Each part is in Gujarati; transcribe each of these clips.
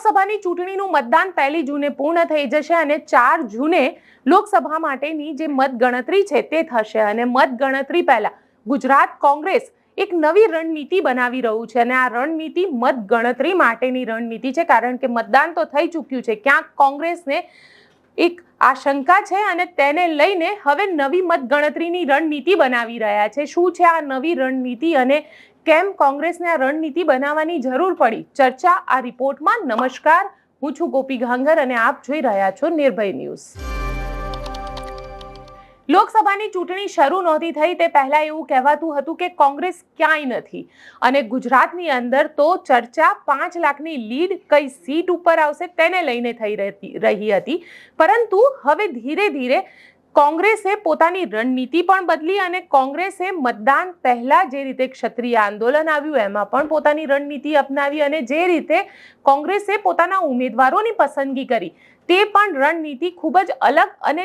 લોકસભાની ચૂંટણીનું મતદાન પહેલી જૂને પૂર્ણ થઈ જશે અને ચાર જૂને લોકસભા માટેની જે મતગણતરી છે તે થશે. અને મતગણતરી પહેલા ગુજરાત કોંગ્રેસ એક નવી રણનીતિ બનાવી રહ્યું છે અને આ રણનીતિ મતગણતરી માટેની રણનીતિ છે. કારણ કે મતદાન તો થઈ ચૂક્યું છે. ક્યાંક કોંગ્રેસને એક આશંકા છે અને તેને લઈને હવે નવી મતગણતરીની રણનીતિ બનાવી રહ્યા છે. શું છે આ નવી રણનીતિ અને કેમ કોંગ્રેસને આ રણનીતિ બનાવવાની જરૂર પડી? ચર્ચા, આ રિપોર્ટમાં નમસ્કાર. હું છું ગોપી ઘાંગર અને આપ જોઈ રહ્યા છો નિર્ભય ન્યૂઝ. લોકસભાની ચૂંટણી શરૂ નહોતી થઈ તે પહેલા એવું કહેવાતું હતું કે કોંગ્રેસ ક્યાંય નથી. અને ગુજરાતની અંદર તો ચર્ચા પાંચ લાખની લીડ કઈ સીટ ઉપર આવશે તેને લઈને થઈ રહી હતી. પરંતુ હવે ધીરે ધીરે કોંગ્રેસે પોતાની રણનીતિ પણ બદલી અને કોંગ્રેસે મતદાન પહેલા જે રીતે ક્ષત્રિય આંદોલન આવ્યું, એમાં પણ પોતાની રણનીતિ અપનાવી અને જે રીતે કોંગ્રેસે પોતાના ઉમેદવારોની પસંદગી કરી. તે પણ રણનીતિ ખૂબ જ અલગ અને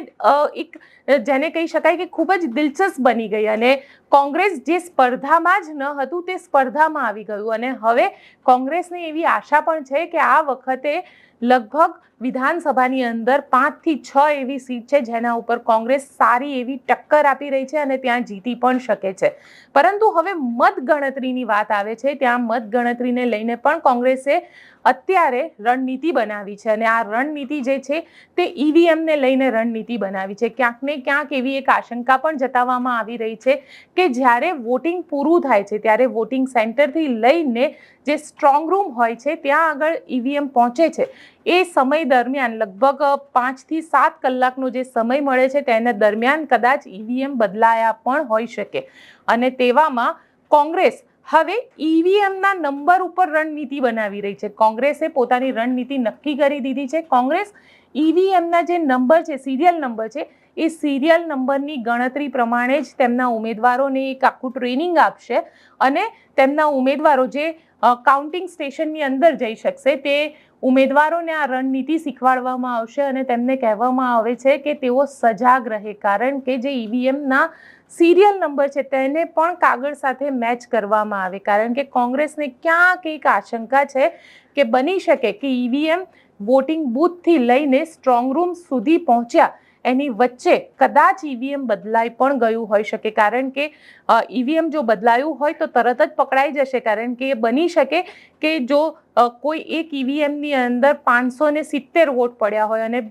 એક, જેને કહી શકાય કે ખૂબ જ દિલચસ્પ બની ગઈ અને કોંગ્રેસ જે સ્પર્ધામાં જ ન હતું તે સ્પર્ધામાં આવી ગયું અને હવે કોંગ્રેસને એવી આશા પણ છે કે આ વખતે લગભગ વિધાનસભાની અંદર પાંચથી છ એવી સીટ છે જેના ઉપર કોંગ્રેસ સારી એવી ટક્કર આપી રહી છે અને ત્યાં જીતી પણ શકે છે. પરંતુ હવે મતગણતરીની વાત આવે છે, ત્યાં મતગણતરીને લઈને પણ કોંગ્રેસે અત્યારે રણનીતિ બનાવી છે અને આ રણનીતિ જે છે તે ઈવીએમને લઈને રણનીતિ બનાવી છે. ક્યાંક ને ક્યાંક એવી એક આશંકા પણ જતાવવામાં આવી રહી છે કે જ્યારે વોટિંગ પૂરું થાય છે, ત્યારે વોટિંગ સેન્ટરથી લઈને જે સ્ટ્રોંગ રૂમ હોય છે, ત્યાં આગળ ઈવીએમ પહોંચે છે. એ સમય દરમિયાન લગભગ પાંચથી સાત કલાકનો જે સમય મળે છે, તેના દરમિયાન કદાચ ઈવીએમ બદલાયા પણ હોઈ શકે. અને તેવામાં કોંગ્રેસ હવે ઈવીએમના નંબર ઉપર રણનીતિ બનાવી રહી છે. કોંગ્રેસે પોતાની રણનીતિ નક્કી કરી દીધી છે. કોંગ્રેસ ઈવીએમના જે નંબર છે સિરિયલ નંબર છે, એ સિરિયલ નંબરની ગણતરી પ્રમાણે જ તેમના ઉમેદવારોને એક આખું ટ્રેનિંગ આપશે અને તેમના ઉમેદવારો જે કાઉન્ટિંગ સ્ટેશનની અંદર જઈ શકશે તે ઉમેદવારોને આ રણનીતિ શીખવાડવામાં આવશે અને તેમને કહેવામાં આવે છે કે તેઓ સજાગ રહે. કારણ કે જે ઈવીએમના સિરિયલ નંબર છે તેને પણ કાગળ સાથે મેચ કરવામાં આવે. કારણ કે કોંગ્રેસને ક્યાંક એક આશંકા છે કે બની શકે કે ઈવીએમ વોટિંગ બૂથથી લઈને સ્ટ્રોંગ રૂમ સુધી પહોંચ્યા. એની વચ્ચે કદાચ ઈવીએમ બદલાઈ પણ ગયું હોઈ શકે. કારણ કે ઈવીએમ જો બદલાયું હોય તો તરત જ પકડાઈ જશે. કારણ કે એ બની શકે કે જો કોઈ એક ઈવીએમની અંદર પાંચસો ને સિત્તેર વોટ પડ્યા હોય અને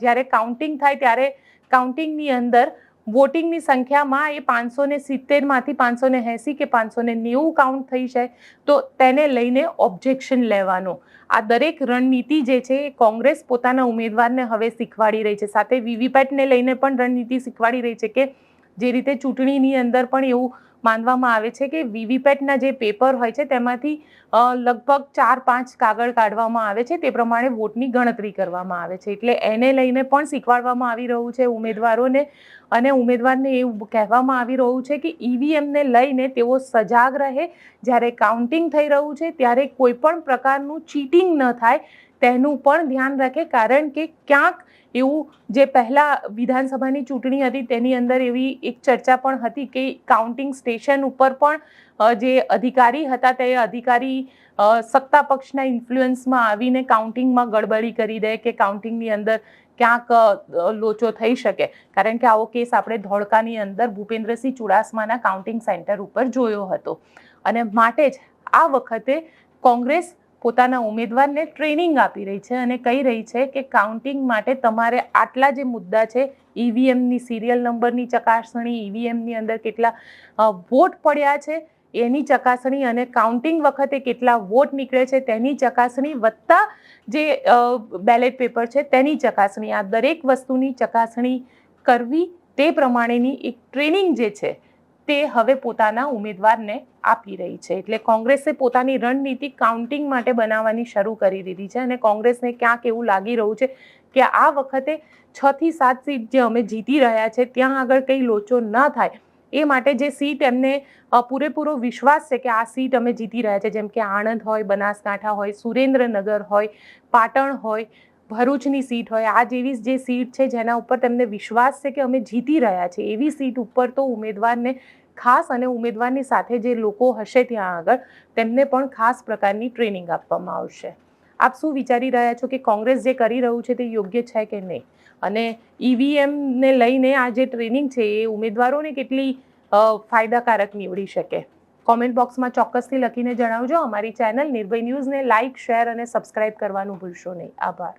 જ્યારે કાઉન્ટિંગ થાય ત્યારે કાઉન્ટિંગની અંદર વોટિંગની સંખ્યામાં એ પાંચસો ને સિત્તેરમાંથી પાંચસો ને એંસી કે પાંચસો ને નેવું કાઉન્ટ થઈ જાય, તો તેને લઈને ઓબ્જેક્શન લેવાનો. આ દરેક રણનીતિ જે છે, એ કોંગ્રેસ પોતાના ઉમેદવારને હવે શીખવાડી રહી છે. સાથે વીવીપેટને લઈને પણ રણનીતિ શીખવાડી રહી છે કે જે રીતે ચૂંટણીની અંદર પણ એવું માનવામાં આવે છે કે વીવીપેટના જે પેપર હોય છે તેમાંથી લગભગ ચાર પાંચ કાગળ કાઢવામાં આવે છે. તે પ્રમાણે વોટની ગણતરી કરવામાં આવે છે. એટલે એને લઈને પણ શીખવાડવામાં આવી રહ્યું છે ઉમેદવારોને અને ઉમેદવારને એવું કહેવામાં આવી રહ્યું છે કે ઈવીએમને લઈને તેઓ સજાગ રહે. જ્યારે કાઉન્ટિંગ થઈ રહ્યું છે, ત્યારે કોઈ પણ પ્રકારનું ચીટિંગ ન થાય. તેનું પણ ધ્યાન રાખે, કારણ કે ક્યાંક એવું જે પહેલાં વિધાનસભાની ચૂંટણી હતી તેની અંદર એવી એક ચર્ચા પણ હતી કે કાઉન્ટિંગ સ્ટેશન ઉપર પણ જે અધિકારી હતા તે અધિકારી સત્તા પક્ષના ઇન્ફ્લુઅન્સમાં આવીને કાઉન્ટિંગમાં ગડબડી કરી દે કે કાઉન્ટિંગની અંદર ક્યાંક લોચો થઈ શકે. કારણ કે આવો કેસ આપણે ધોળકાની અંદર ભૂપેન્દ્રસિંહ ચુડાસમાના કાઉન્ટિંગ સેન્ટર ઉપર જોયો હતો. અને માટે જ આ વખતે કોંગ્રેસ પોતાના ઉમેદવારને ટ્રેનિંગ આપી રહી છે અને કહી રહી છે કે કાઉન્ટિંગ માટે તમારે આટલા જે મુદ્દા છે, ઈવીએમની સિરિયલ નંબરની ચકાસણી, ઈવીએમની અંદર કેટલા વોટ પડ્યા છે, એની ચકાસણી અને કાઉન્ટિંગ વખતે કેટલા વોટ નીકળે છે, તેની ચકાસણી વત્તા જે બેલેટ પેપર છે તેની ચકાસણી. આ દરેક વસ્તુની ચકાસણી કરવી તે પ્રમાણેની એક ટ્રેનિંગ જે છે તે હવે પોતાના ઉમેદવારને આપી રહી છે. એટલે કોંગ્રેસે પોતાની રણનીતિ કાઉન્ટિંગ માટે બનાવવાની શરૂ કરી દીધી છે અને કોંગ્રેસને ક્યાંક એવું લાગી રહ્યું છે કે આ વખતે છ થી સાત સીટ જે અમે જીતી રહ્યા છે, ત્યાં આગળ કંઈ લોચો ન થાય. એ માટે જે સીટ એમને પૂરેપૂરો વિશ્વાસ છે કે આ સીટ અમે જીતી રહ્યા છે, જેમ કે આણંદ હોય, બનાસકાંઠા હોય, સુરેન્દ્રનગર હોય, પાટણ હોય ભરૂચની સીટ હોય, આ જેવી જે સીટ છે જેના ઉપર તેમને વિશ્વાસ છે કે અમે જીતી રહ્યા છીએ, એવી સીટ ઉપર તો ઉમેદવારને ખાસ અને ઉમેદવારની સાથે જે લોકો હશે ત્યાં આગળ, તેમને પણ ખાસ પ્રકારની ટ્રેનિંગ આપવામાં આવશે. આપ શું વિચારી રહ્યા છો કે કોંગ્રેસ જે કરી રહ્યું છે તે યોગ્ય છે કે નહીં? અને ઈવીએમને લઈને આ જે ટ્રેનિંગ છે એ ઉમેદવારોને કેટલી ફાયદાકારક નીવડી શકે? કોમેન્ટ બોક્સમાં ચોક્કસથી લખીને જણાવજો. અમારી ચેનલ નિર્ભય ન્યૂઝને લાઇક શેર અને સબસ્ક્રાઇબ કરવાનું ભૂલશો નહીં. આભાર.